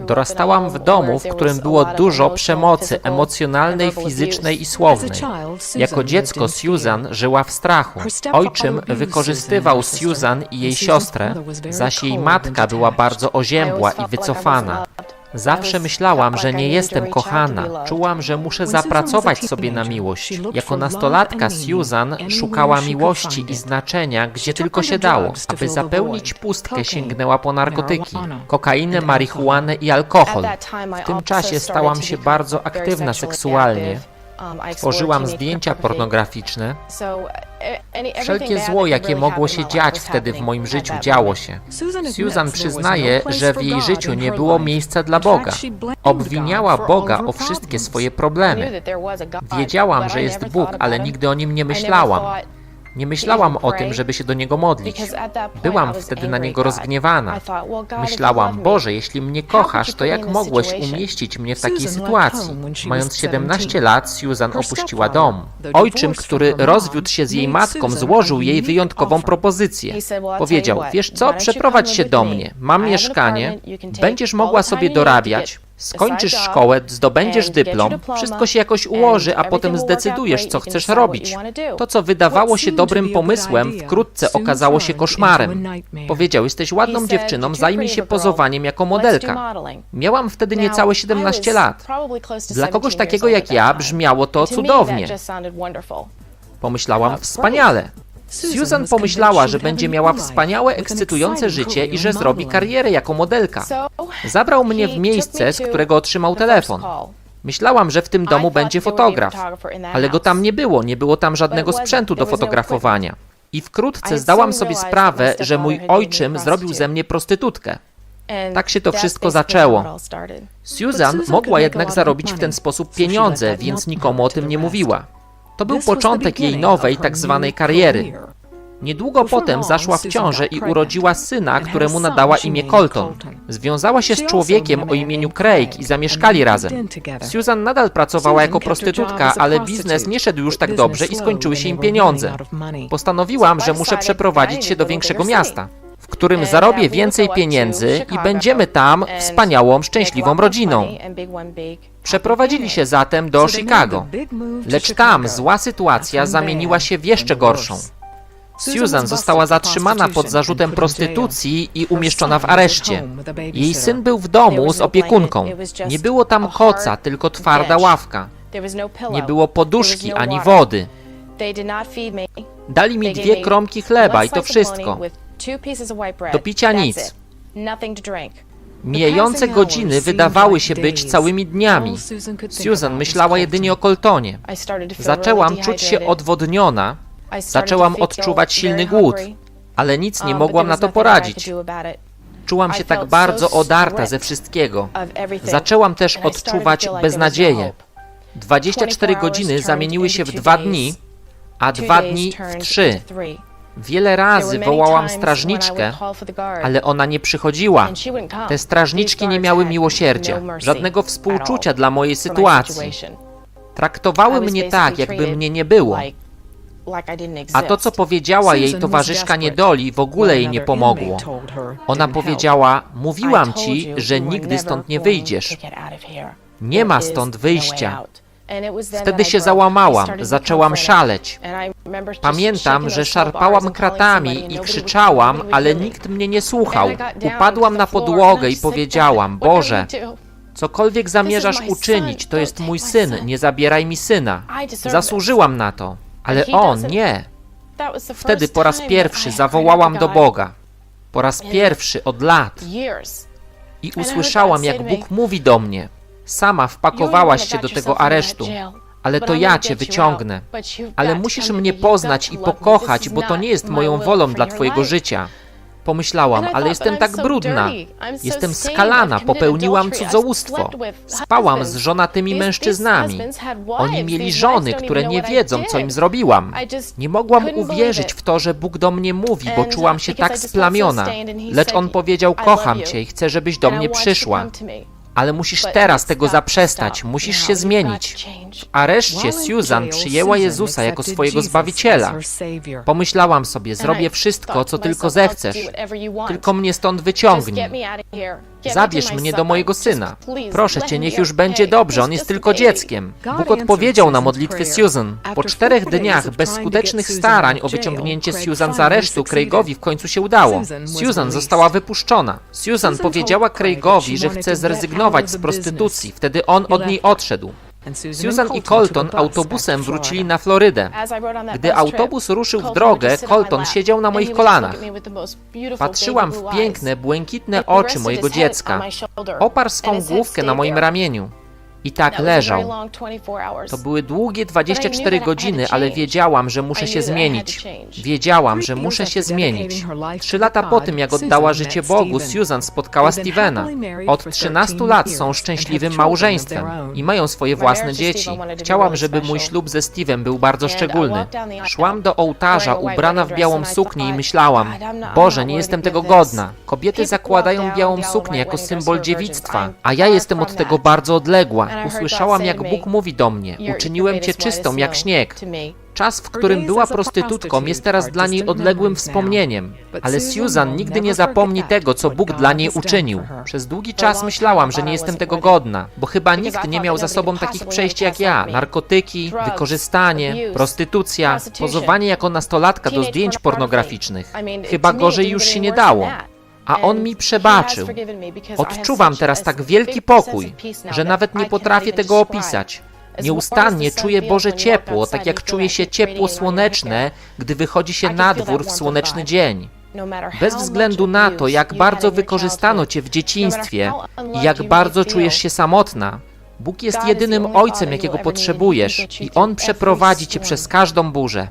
Dorastałam w domu, w którym było dużo przemocy emocjonalnej, fizycznej i słownej. Jako dziecko Susan żyła w strachu. Ojczym wykorzystywał Susan i jej siostrę, zaś jej matka była bardzo oziębła i wycofana. Zawsze myślałam, że nie jestem kochana. Czułam, że muszę zapracować sobie na miłość. Jako nastolatka Susan szukała miłości i znaczenia, gdzie tylko się dało. Aby zapełnić pustkę, sięgnęła po narkotyki, kokainę, marihuanę i alkohol. W tym czasie stałam się bardzo aktywna seksualnie. Tworzyłam zdjęcia pornograficzne. Wszelkie zło, jakie mogło się dziać wtedy w moim życiu, działo się. Susan przyznaje, że w jej życiu nie było miejsca dla Boga. Obwiniała Boga o wszystkie swoje problemy. Wiedziałam, że jest Bóg, ale nigdy o nim nie myślałam. Nie myślałam o tym, żeby się do Niego modlić. Byłam wtedy na Niego rozgniewana. Myślałam, Boże, jeśli mnie kochasz, to jak mogłeś umieścić mnie w takiej sytuacji? Mając 17 lat, Susan opuściła dom. Ojczym, który rozwiódł się z jej matką, złożył jej wyjątkową propozycję. Powiedział, wiesz co, przeprowadź się do mnie, mam mieszkanie, będziesz mogła sobie dorabiać, Skończysz szkołę, zdobędziesz dyplom, wszystko się jakoś ułoży, a potem zdecydujesz, co chcesz robić. To, co wydawało się dobrym pomysłem, wkrótce okazało się koszmarem. Powiedział, jesteś ładną dziewczyną, zajmij się pozowaniem jako modelka. Miałam wtedy niecałe 17 lat. Dla kogoś takiego jak ja brzmiało to cudownie. Pomyślałam, wspaniale. Susan pomyślała, że będzie miała wspaniałe, ekscytujące życie i że zrobi karierę jako modelka. Zabrał mnie w miejsce, z którego otrzymał telefon. Myślałam, że w tym domu będzie fotograf, ale go tam nie było, nie było tam żadnego sprzętu do fotografowania. I wkrótce zdałam sobie sprawę, że mój ojczym zrobił ze mnie prostytutkę. Tak się to wszystko zaczęło. Susan mogła jednak zarobić w ten sposób pieniądze, więc nikomu o tym nie mówiła. To był początek jej nowej, tak zwanej kariery. Niedługo potem zaszła w ciążę i urodziła syna, któremu nadała imię Colton. Związała się z człowiekiem o imieniu Craig i zamieszkali razem. Susan nadal pracowała jako prostytutka, ale biznes nie szedł już tak dobrze i skończyły się im pieniądze. Postanowiłam, że muszę przeprowadzić się do większego miasta, którym zarobię więcej pieniędzy i będziemy tam wspaniałą, szczęśliwą rodziną. Przeprowadzili się zatem do Chicago, lecz tam zła sytuacja zamieniła się w jeszcze gorszą. Susan została zatrzymana pod zarzutem prostytucji i umieszczona w areszcie. Jej syn był w domu z opiekunką. Nie było tam koca, tylko twarda ławka. Nie było poduszki ani wody. Dali mi dwie kromki chleba i to wszystko. Do picia nic. Mijające godziny wydawały się być całymi dniami. Susan myślała jedynie o Coltonie. Zaczęłam czuć się odwodniona, zaczęłam odczuwać silny głód, ale nic nie mogłam na to poradzić. Czułam się tak bardzo odarta ze wszystkiego. Zaczęłam też odczuwać beznadzieję. 24 godziny zamieniły się w dwa dni, a dwa dni w trzy. Wiele razy wołałam strażniczkę, ale ona nie przychodziła. Te strażniczki nie miały miłosierdzia, żadnego współczucia dla mojej sytuacji. Traktowały mnie tak, jakby mnie nie było. A to, co powiedziała jej towarzyszka niedoli, w ogóle jej nie pomogło. Ona powiedziała: Mówiłam ci, że nigdy stąd nie wyjdziesz. Nie ma stąd wyjścia. Wtedy się załamałam, zaczęłam szaleć. Pamiętam, że szarpałam kratami i krzyczałam, ale nikt mnie nie słuchał. Upadłam na podłogę i powiedziałam: Boże, cokolwiek zamierzasz uczynić, to jest mój syn, nie zabieraj mi syna. Zasłużyłam na to, ale on nie. Wtedy po raz pierwszy zawołałam do Boga. Po raz pierwszy od lat. I usłyszałam, jak Bóg mówi do mnie. Sama wpakowałaś się do tego aresztu, ale to ja cię wyciągnę. Ale musisz mnie poznać i pokochać, bo to nie jest moją wolą dla twojego życia. Pomyślałam, ale jestem tak brudna. Jestem skalana, popełniłam cudzołóstwo. Spałam z żonatymi mężczyznami. Oni mieli żony, które nie wiedzą, co im zrobiłam. Nie mogłam uwierzyć w to, że Bóg do mnie mówi, bo czułam się tak splamiona. Lecz On powiedział, kocham cię i chcę, żebyś do mnie przyszła. Ale musisz teraz tego zaprzestać, musisz się zmienić. W areszcie Susan przyjęła Jezusa jako swojego Zbawiciela. Pomyślałam sobie, zrobię wszystko, co tylko zechcesz, tylko mnie stąd wyciągnij. Zabierz mnie do mojego syna. Proszę cię, niech już będzie dobrze, on jest tylko dzieckiem. Bóg odpowiedział na modlitwę Susan. Po czterech dniach bezskutecznych starań o wyciągnięcie Susan z aresztu, Craigowi w końcu się udało. Susan została wypuszczona. Susan powiedziała Craigowi, że chce zrezygnować z prostytucji, wtedy on od niej odszedł. Susan i Colton autobusem wrócili na Florydę. Gdy autobus ruszył w drogę, Colton siedział na moich kolanach. Patrzyłam w piękne, błękitne oczy mojego dziecka. Oparł swą główkę na moim ramieniu. I tak leżał. To były długie 24 godziny, ale wiedziałam, że muszę się zmienić. Wiedziałam, że muszę się zmienić. Trzy lata po tym, jak oddała życie Bogu, Susan spotkała Stevena. Od 13 lat są szczęśliwym małżeństwem i mają swoje własne dzieci. Chciałam, żeby mój ślub ze Steve'em był bardzo szczególny. Szłam do ołtarza ubrana w białą suknię i myślałam, Boże, nie jestem tego godna. Kobiety zakładają białą suknię jako symbol dziewictwa, a ja jestem od tego bardzo odległa. Usłyszałam, jak Bóg mówi do mnie: Uczyniłem cię czystą jak śnieg. Czas, w którym była prostytutką, jest teraz dla niej odległym wspomnieniem. Ale Susan nigdy nie zapomni tego, co Bóg dla niej uczynił. Przez długi czas myślałam, że nie jestem tego godna, bo chyba nikt nie miał za sobą takich przejść jak ja. Narkotyki, wykorzystanie, prostytucja, pozowanie jako nastolatka do zdjęć pornograficznych. Chyba gorzej już się nie dało. A on mi przebaczył. Odczuwam teraz tak wielki pokój, że nawet nie potrafię tego opisać. Nieustannie czuję Boże ciepło, tak jak czuje się ciepło słoneczne, gdy wychodzi się na dwór w słoneczny dzień. Bez względu na to, jak bardzo wykorzystano cię w dzieciństwie i jak bardzo czujesz się samotna, Bóg jest jedynym ojcem, jakiego potrzebujesz, i On przeprowadzi cię przez każdą burzę.